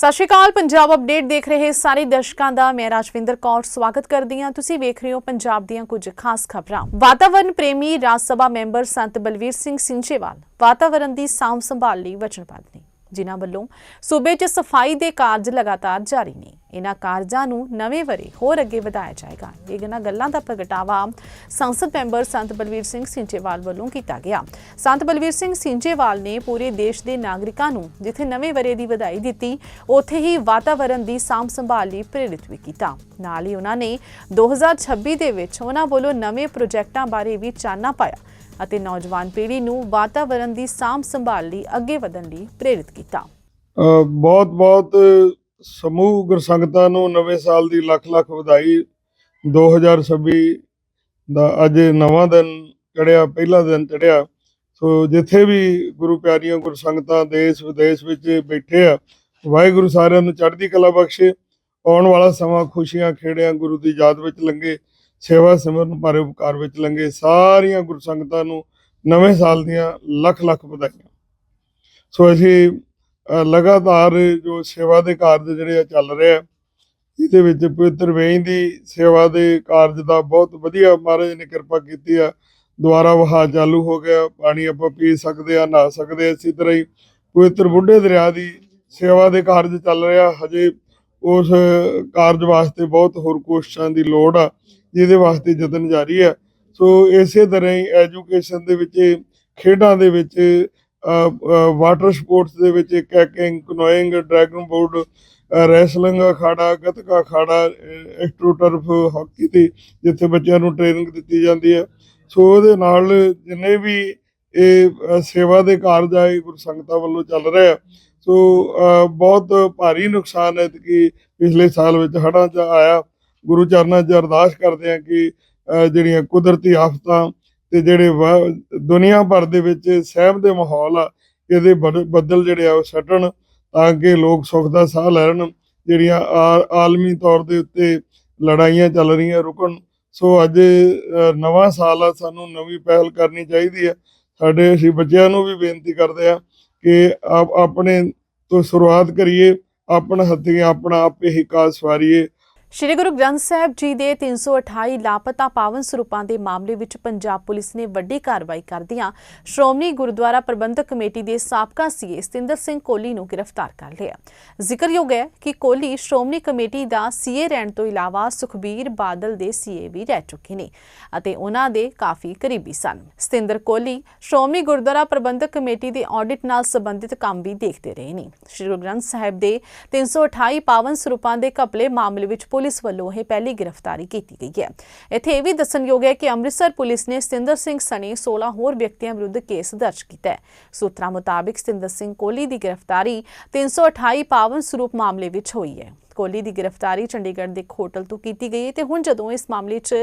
ਸਤਿ ਸ਼੍ਰੀ ਅਕਾਲ, ਪੰਜਾਬ ਅਪਡੇਟ ਦੇਖ ਰਹੇ ਸਾਰੇ ਦਰਸ਼ਕਾਂ ਦਾ, ਮੈਂ ਰਾਜਵਿੰਦਰ ਕੌਰ ਸਵਾਗਤ ਕਰਦੀ ਹਾਂ। ਤੁਸੀਂ ਵੇਖ ਰਹੇ ਹੋ ਪੰਜਾਬ ਦੀਆਂ ਕੁਝ ਖਾਸ ਖਬਰਾਂ। ਵਾਤਾਵਰਣ ਪ੍ਰੇਮੀ ਰਾਜ ਸਭਾ ਮੈਂਬਰ ਸੰਤ ਬਲਵੀਰ ਸਿੰਘ ਸਿੰਚੇਵਾਲ ਵਾਤਾਵਰਣ ਦੀ ਸਾਂਭ ਸੰਭਾਲ ਲਈ ਵਚਨਬੱਧ ਨੇ। ਜਿਨ੍ਹਾਂ ਵੱਲੋਂ ਸੂਬੇ 'ਚ ਸਫ਼ਾਈ ਦੇ ਕਾਰਜ ਲਗਾਤਾਰ ਜਾਰੀ ਨੇ। ਇਹਨਾਂ ਕਾਰਜਾਂ ਨੂੰ ਨਵੇਂ ਵਰੇ ਹੋਰ ਅੱਗੇ ਵਧਾਇਆ ਜਾਏਗਾ। ਇਹਨਾਂ ਗੱਲਾਂ ਦਾ ਪ੍ਰਗਟਾਵਾ ਸੰਸਦ ਮੈਂਬਰ ਸੰਤ ਬਲਵੀਰ ਸਿੰਘ ਸਿੰਚੇਵਾਲ ਵੱਲੋਂ ਕੀਤਾ ਗਿਆ। ਸੰਤ ਬਲਵੀਰ ਸਿੰਘ ਸਿੰਚੇਵਾਲ ਨੇ ਪੂਰੇ ਦੇਸ਼ ਦੇ ਨਾਗਰਿਕਾਂ ਨੂੰ ਜਿੱਥੇ ਨਵੇਂ ਵਰੇ ਦੀ ਵਧਾਈ ਦਿੱਤੀ, ਉੱਥੇ ਹੀ ਵਾਤਾਵਰਣ ਦੀ ਸਾਂਭ ਸੰਭਾਲ ਲਈ ਪ੍ਰੇਰਿਤ ਵੀ ਕੀਤਾ। ਨਾਲ ਹੀ ਉਹਨਾਂ ਨੇ 2026 ਦੇ ਵਿੱਚ ਉਹਨਾਂ ਵੱਲੋਂ ਨਵੇਂ ਪ੍ਰੋਜੈਕਟਾਂ ਬਾਰੇ ਵੀ ਚਾਨਣਾ ਪਾਇਆ। ਅਤੇ ਨੌਜਵਾਨ ਪੀੜ੍ਹੀ ਨੂੰ ਵਾਤਾਵਰਣ ਦੀ ਸਾਂਭ ਸੰਭਾਲ ਲਈ ਅੱਗੇ ਵਧਣ ਲਈ ਪ੍ਰੇਰਿਤ ਕੀਤਾ। ਬਹੁਤ ਬਹੁਤ ਸਮੂਹ ਗੁਰਸੰਗਤਾਂ ਨੂੰ ਨਵੇਂ ਸਾਲ ਦੀ ਲੱਖ ਲੱਖ ਵਧਾਈ 2026 ਦਾ ਅੱਜ ਨਵਾਂ ਦਿਨ ਚੜਿਆ ਪਹਿਲਾ ਦਿਨ ਚੜਿਆ ਸੋ ਜਿੱਥੇ ਵੀ ਗੁਰੂ ਪਿਆਰੀਆਂ ਗੁਰਸੰਗਤਾਂ ਦੇਸ਼, ਵਿਦੇਸ਼ ਵਿੱਚ ਬੈਠੇ ਆ, ਵਾਹਿਗੁਰੂ ਸਾਰਿਆਂ ਨੂੰ ਚੜ੍ਹਦੀ ਕਲਾ ਬਖਸ਼ੇ, ਆਉਣ ਵਾਲਾ ਸਮਾਂ ਖੁਸ਼ੀਆਂ, ਖੇੜਿਆਂ, ਗੁਰੂ ਦੀ ਯਾਦ ਵਿੱਚ ਲੰਘੇ। ਸੇਵਾ ਸਿਮਰਨ ਭਰੇ ਉਪਕਾਰ ਵਿੱਚ ਲੰਘੇ ਸਾਰੀਆਂ ਗੁਰਸੰਗਤਾਂ ਨੂੰ ਨਵੇਂ ਸਾਲ ਦੀਆਂ ਲੱਖ ਲੱਖ ਵਧਾਈਆਂ। ਸੋ ਅਸੀਂ ਲਗਾਤਾਰ ਜੋ ਸੇਵਾ ਦੇ ਕਾਰਜ ਜਿਹੜੇ ਆ ਚੱਲ ਰਹੇ ਆ, ਇਹਦੇ ਵਿੱਚ ਪਵਿੱਤਰ ਵੇਈਂ ਦੀ ਸੇਵਾ ਦੇ ਕਾਰਜ ਦਾ ਬਹੁਤ ਵਧੀਆ ਮਹਾਰਾਜ ਨੇ ਕਿਰਪਾ ਕੀਤੀ ਆ। ਦੁਆਰਾ ਵਹਾ ਚਾਲੂ ਹੋ ਗਿਆ, ਪਾਣੀ ਆਪਾਂ ਪੀ ਸਕਦੇ ਆ, ਨਹਾ ਸਕਦੇ ਆ, ਇਸੇ ਤਰ੍ਹਾਂ ਹੀ ਪਵਿੱਤਰ ਬੁੱਢੇ ਦਰਿਆ ਦੀ ਸੇਵਾ ਦੇ ਕਾਰਜ ਚੱਲ ਰਿਹਾ ਹਜੇ ਉਸ ਕਾਰਜ ਵਾਸਤੇ ਬਹੁਤ ਹੋਰ ਕੋਸ਼ਿਸ਼ਾਂ ਦੀ ਲੋੜ ਆ, ਜਿਹਦੇ ਵਾਸਤੇ ਯਤਨ ਜਾਰੀ ਆ। ਸੋ ਇਸੇ ਤਰ੍ਹਾਂ ਹੀ ਐਜੂਕੇਸ਼ਨ ਦੇ ਵਿੱਚ, ਖੇਡਾਂ ਦੇ ਵਿੱਚ ਵਾਟਰ ਸਪੋਰਟਸ ਦੇ ਵਿੱਚ kayaking canoeing dragon board wrestling ਅਖਾੜਾ, ਗੱਤਕਾ ਅਖਾੜਾ ਐਸਟ੍ਰੋਟਰਫ ਹਾਕੀ ਤੇ ਜਿੱਥੇ ਬੱਚਿਆਂ ਨੂੰ ਟ੍ਰੇਨਿੰਗ ਦਿੱਤੀ ਜਾਂਦੀ ਹੈ ਸੋ ਉਹਦੇ ਨਾਲ ਜਿੰਨੇ ਵੀ ਇਹ ਸੇਵਾ ਦੇ ਕਾਰਜ ਆ, ਇਹ ਗੁਰਸੰਗਤਾਂ ਵੱਲੋਂ ਚੱਲ ਰਿਹਾ ਸੋ ਬਹੁਤ ਭਾਰੀ ਨੁਕਸਾਨ ਹੈ ਕਿ ਪਿਛਲੇ ਸਾਲ ਵਿੱਚ ਹੜ੍ਹਾਂ ਚ ਆਇਆ। ਗੁਰੂ ਚਰਨਾਂ 'ਚ ਅਰਦਾਸ ਕਰਦੇ ਆ ਕਿ ਜਿਹੜੀਆਂ ਕੁਦਰਤੀ ਆਫਤਾਂ ਤੇ ਜਿਹੜੇ ਵਾ- ਦੁਨੀਆ ਭਰ ਦੇ ਵਿੱਚ ਸਹਿਮ ਦੇ ਮਾਹੌਲ ਆ, ਇਹਦੇ ਬਦ- ਬੱਦਲ ਜਿਹੜੇ ਆ ਉਹ ਸਟਣ ਤਾਂ ਕਿ ਲੋਕ ਸੁੱਖ ਦਾ ਸਾਹ ਲੈਣ, ਜਿਹੜੀਆਂ ਆ- ਆਲਮੀ ਤੌਰ ਦੇ ਉੱਤੇ ਲੜਾਈਆਂ ਚੱਲ ਰਹੀਆਂ ਰੁਕਣ। ਸੋ, ਅੱਜ ਨਵਾਂ ਸਾਲ ਆ, ਸਾਨੂੰ ਨਵੀਂ ਪਹਿਲ ਕਰਨੀ ਚਾਹੀਦੀ ਹੈ। ਸਾਡੇ ਅਸੀਂ ਬੱਚਿਆਂ ਨੂੰ ਵੀ ਬੇਨਤੀ ਕਰਦੇ ਆ ਕਿ ਆਪ ਆਪਣੇ ਤੋਂ ਸ਼ੁਰੂਆਤ ਕਰੀਏ ਆਪਣਾ ਹੱਥੀਂ ਆਪਣਾ ਆਪੇ ਹੀ ਕਾਜ ਸਵਾਰੀਏ। ਸ਼੍ਰੀ ਗੁਰੂ ਗ੍ਰੰਥ ਸਾਹਿਬ ਜੀ ਦੇ 328 ਲਾਪਤਾ ਪਾਵਨ ਸਰੂਪਾਂ ਦੇ ਮਾਮਲੇ ਵਿੱਚ ਪੰਜਾਬ ਪੁਲਿਸ ਨੇ ਵੱਡੀ ਕਾਰਵਾਈ ਕਰਦਿਆਂ ਸ਼੍ਰੋਮਣੀ ਗੁਰਦੁਆਰਾ ਪ੍ਰਬੰਧਕ ਕਮੇਟੀ ਦੇ ਸਾਬਕਾ ਸੀਏ ਸਤਿੰਦਰ ਸਿੰਘ ਕੋਹਲੀ ਨੂੰ ਗ੍ਰਿਫਤਾਰ ਕਰ ਲਿਆ। ਜ਼ਿਕਰਯੋਗ ਹੈ ਕਿ ਕੋਹਲੀ ਸ਼੍ਰੋਮਣੀ ਕਮੇਟੀ ਦਾ ਸੀਏ ਰਹਿਣ ਤੋਂ ਇਲਾਵਾ ਸੁਖਬੀਰ ਬਾਦਲ ਦੇ ਸੀਏ ਵੀ ਰਹਿ ਚੁੱਕੇ ਨੇ ਅਤੇ ਉਹਨਾਂ ਦੇ ਕਾਫੀ ਕਰੀਬੀ ਸਨ। ਸਤਿੰਦਰ ਕੋਹਲੀ ਸ਼੍ਰੋਮਣੀ ਗੁਰਦੁਆਰਾ ਪ੍ਰਬੰਧਕ ਕਮੇਟੀ ਦੇ ਆਡਿਟ ਨਾਲ ਸੰਬੰਧਿਤ ਕੰਮ ਵੀ ਦੇਖਦੇ ਰਹੇ ਨੇ। ਸ਼੍ਰੀ ਗੁਰੂ ਗ੍ਰੰਥ ਸਾਹਿਬ ਦੇ 328 ਪਾਵਨ ਸਰੂਪਾਂ ਦੇ ਘਪਲੇ ਮਾਮਲੇ ਵਿੱਚ ਪੁਲਿਸ ਵੱਲੋਂ ਇਹ ਪਹਿਲੀ ਗ੍ਰਿਫਤਾਰੀ ਕੀਤੀ ਗਈ ਹੈ। ਇੱਥੇ ਇਹ ਵੀ ਦੱਸਣਯੋਗ ਹੈ ਕਿ ਅੰਮ੍ਰਿਤਸਰ ਪੁਲਿਸ ਨੇ ਸਤਿੰਦਰ ਸਿੰਘ ਸਣੇ 16 ਹੋਰ ਵਿਅਕਤੀਆਂ ਵਿਰੁੱਧ ਕੇਸ ਦਰਜ ਕੀਤਾ ਹੈ। ਸੂਤਰਾਂ ਮੁਤਾਬਿਕ ਸਤਿੰਦਰ ਸਿੰਘ ਕੋਹਲੀ ਦੀ ਗ੍ਰਿਫਤਾਰੀ 328 ਪਾਵਨ ਸਰੂਪ ਮਾਮਲੇ ਵਿੱਚ ਹੋਈ ਹੈ। ਕੋਹਲੀ ਦੀ ਗ੍ਰਿਫਤਾਰੀ ਚੰਡੀਗੜ੍ਹ ਦੇ ਇੱਕ ਹੋਟਲ ਤੋਂ ਕੀਤੀ ਗਈ ਹੈ ਤੇ ਹੁਣ ਜਦੋਂ ਇਸ ਮਾਮਲੇ 'ਚ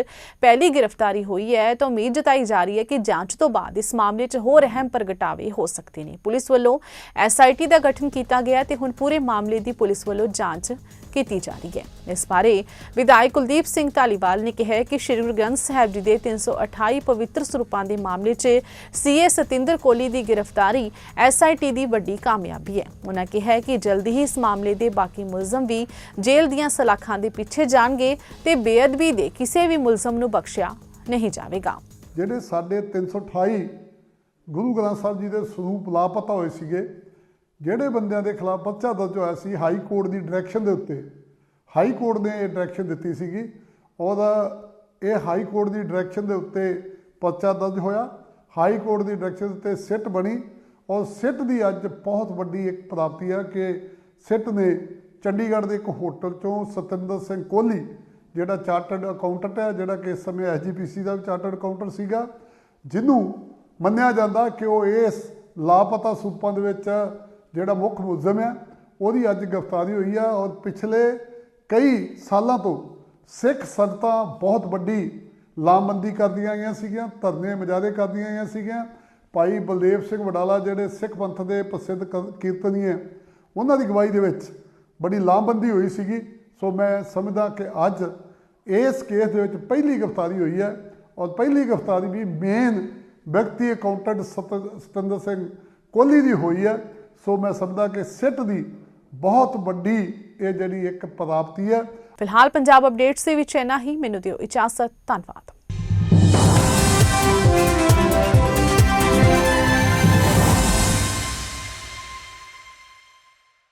ਪਹਿਲੀ ਗ੍ਰਿਫਤਾਰੀ ਹੋਈ ਹੈ ਤਾਂ ਉਮੀਦ ਜਤਾਈ ਜਾ ਰਹੀ ਹੈ ਕਿ ਜਾਂਚ ਤੋਂ ਬਾਅਦ ਇਸ ਮਾਮਲੇ 'ਚ ਹੋਰ ਅਹਿਮ ਪ੍ਰਗਟਾਵੇ ਹੋ ਸਕਦੇ ਨੇ। ਪੁਲਿਸ ਵੱਲੋਂ ਐਸਆਈਟੀ ਦਾ ਗਠਨ ਕੀਤਾ ਗਿਆ ਤੇ ਹੁਣ ਪੂਰੇ ਮਾਮਲੇ ਦੀ ਪੁਲਿਸ ਵੱਲੋਂ ਜਾਂਚ ਕੀਤੀ ਜਾ ਰਹੀ ਹੈ। ਇਸ ਬਾਰੇ ਵਿਧਾਇਕ ਕੁਲਦੀਪ ਸਿੰਘ ਧਾਲੀਵਾਲ ਨੇ ਕਿਹਾ ਕਿ ਸ਼੍ਰੀ ਗੁਰੂ ਗ੍ਰੰਥ ਸਾਹਿਬ ਜੀ ਦੇ 328 ਪਵਿੱਤਰ ਸਰੂਪਾਂ ਦੇ ਮਾਮਲੇ 'ਚ ਸੀਏ ਸਤਿੰਦਰ ਕੋਹਲੀ ਦੀ ਗ੍ਰਿਫਤਾਰੀ ਐਸਆਈਟੀ ਦੀ ਵੱਡੀ ਕਾਮਯਾਬੀ ਹੈ। ਉਹਨਾਂ ਕਿਹਾ ਕਿ ਜਲਦੀ ਹੀ ਇਸ ਮਾਮਲੇ ਦੇ ਬਾਕੀ ਮੁਲਜ਼ਮ ਵੀ ਜੇਲ੍ਹ ਦੀਆਂ ਸਲਾਖਾਂ ਦੇ ਪਿੱਛੇ ਜਾਣਗੇ ਤੇ ਬੇਅਦਬੀ ਦੇ ਕਿਸੇ ਵੀ ਮੁਲਜ਼ਮ ਨੂੰ ਬਖਸ਼ਿਆ ਨਹੀਂ ਜਾਵੇਗਾ। ਜਿਹੜੇ ਸਾਡੇ 328 ਗੁਰੂ ਗ੍ਰੰਥ ਸਾਹਿਬ ਜੀ ਦੇ ਸਰੂਪ ਲਾਪਤਾ ਹੋਏ ਸੀਗੇ, ਜਿਹੜੇ ਬੰਦਿਆਂ ਦੇ ਖਿਲਾਫ ਪਰਚਾ ਦਰਜ ਹੋਇਆ ਸੀ, ਹਾਈ ਕੋਰਟ ਦੀ ਡਾਇਰੈਕਸ਼ਨ ਦੇ ਉੱਤੇ, ਹਾਈ ਕੋਰਟ ਨੇ ਇਹ ਡਾਇਰੈਕਸ਼ਨ ਦਿੱਤੀ ਸੀਗੀ। ਉਹਦਾ ਇਹ ਹਾਈ ਕੋਰਟ ਦੀ ਡਾਇਰੈਕਸ਼ਨ ਦੇ ਉੱਤੇ ਪਰਚਾ ਦਰਜ ਹੋਇਆ। ਹਾਈ ਕੋਰਟ ਦੀ ਡਾਇਰੈਕਸ਼ਨ ਉੱਤੇ ਸਿੱਟ ਬਣੀ। ਔਰ ਸਿੱਟ ਦੀ ਅੱਜ ਬਹੁਤ ਵੱਡੀ ਇੱਕ ਪ੍ਰਾਪਤੀ ਹੈ ਕਿ ਸਿੱਟ ਨੇ ਚੰਡੀਗੜ੍ਹ ਦੇ ਇੱਕ ਹੋਟਲ ਚੋਂ ਸਤਿੰਦਰ ਸਿੰਘ ਕੋਹਲੀ, ਜਿਹੜਾ ਚਾਰਟਰਡ ਅਕਾਊਂਟੈਂਟ ਹੈ, ਜਿਹੜਾ ਕਿ ਇਸ ਸਮੇਂ ਐਸਜੀਪੀਸੀ ਦਾ ਵੀ ਚਾਰਟਰਡ ਅਕਾਊਂਟੈਂਟ ਸੀਗਾ, ਜਿਹਨੂੰ ਮੰਨਿਆ ਜਾਂਦਾ ਕਿ ਉਹ ਇਸ ਲਾਪਤਾ ਸੂਪਾਂ ਦੇ ਵਿੱਚ ਜਿਹੜਾ ਮੁੱਖ ਮੁਲਜ਼ਮ ਹੈ, ਉਹਦੀ ਅੱਜ ਗ੍ਰਿਫਤਾਰੀ ਹੋਈ ਆ ਔਰ ਪਿਛਲੇ ਕਈ ਸਾਲਾਂ ਤੋਂ ਸਿੱਖ ਸੰਗਤਾਂ ਬਹੁਤ ਵੱਡੀ ਲਾਮਬੰਦੀ ਕਰਦੀਆਂ ਆਈਆਂ ਸੀਗੀਆਂ, ਧਰਨੇ ਮੁਜ਼ਾਹਰੇ ਕਰਦੀਆਂ ਆਈਆਂ ਸੀਗੀਆਂ। ਭਾਈ ਬਲਦੇਵ ਸਿੰਘ ਵਡਾਲਾ, ਜਿਹੜੇ ਸਿੱਖ ਪੰਥ ਦੇ ਪ੍ਰਸਿੱਧ ਕੀਰਤਨੀ ਹੈ ਉਹਨਾਂ ਦੀ ਅਗਵਾਈ ਦੇ ਵਿੱਚ ਬੜੀ ਲਾਮਬੰਦੀ ਹੋਈ ਸੀਗੀ। ਸੋ ਮੈਂ ਸਮਝਦਾ ਕਿ ਅੱਜ ਇਸ ਕੇਸ ਦੇ ਵਿੱਚ ਪਹਿਲੀ ਗ੍ਰਿਫਤਾਰੀ ਹੋਈ ਹੈ ਔਰ ਪਹਿਲੀ ਗ੍ਰਿਫਤਾਰੀ ਵੀ ਮੇਨ ਵਿਅਕਤੀ ਅਕਾਊਂਟੈਂਟ ਸਤ- ਸਤਿੰਦਰ ਸਿੰਘ ਕੋਹਲੀ ਦੀ ਹੋਈ ਹੈ। ਸੋ ਮੈਂ ਸਮਝਦਾ ਕਿ ਸਿੱਟ ਦੀ ਬਹੁਤ ਵੱਡੀ ਇਹ ਜਿਹੜੀ ਇੱਕ ਪ੍ਰਾਪਤੀ ਹੈ। ਫਿਲਹਾਲ ਪੰਜਾਬ ਅਪਡੇਟਸ ਦੇ ਵਿੱਚ ਇੰਨਾ ਹੀ। ਮੈਨੂੰ ਦਿਓ ਇਜਾਜ਼ਤ। ਧੰਨਵਾਦ।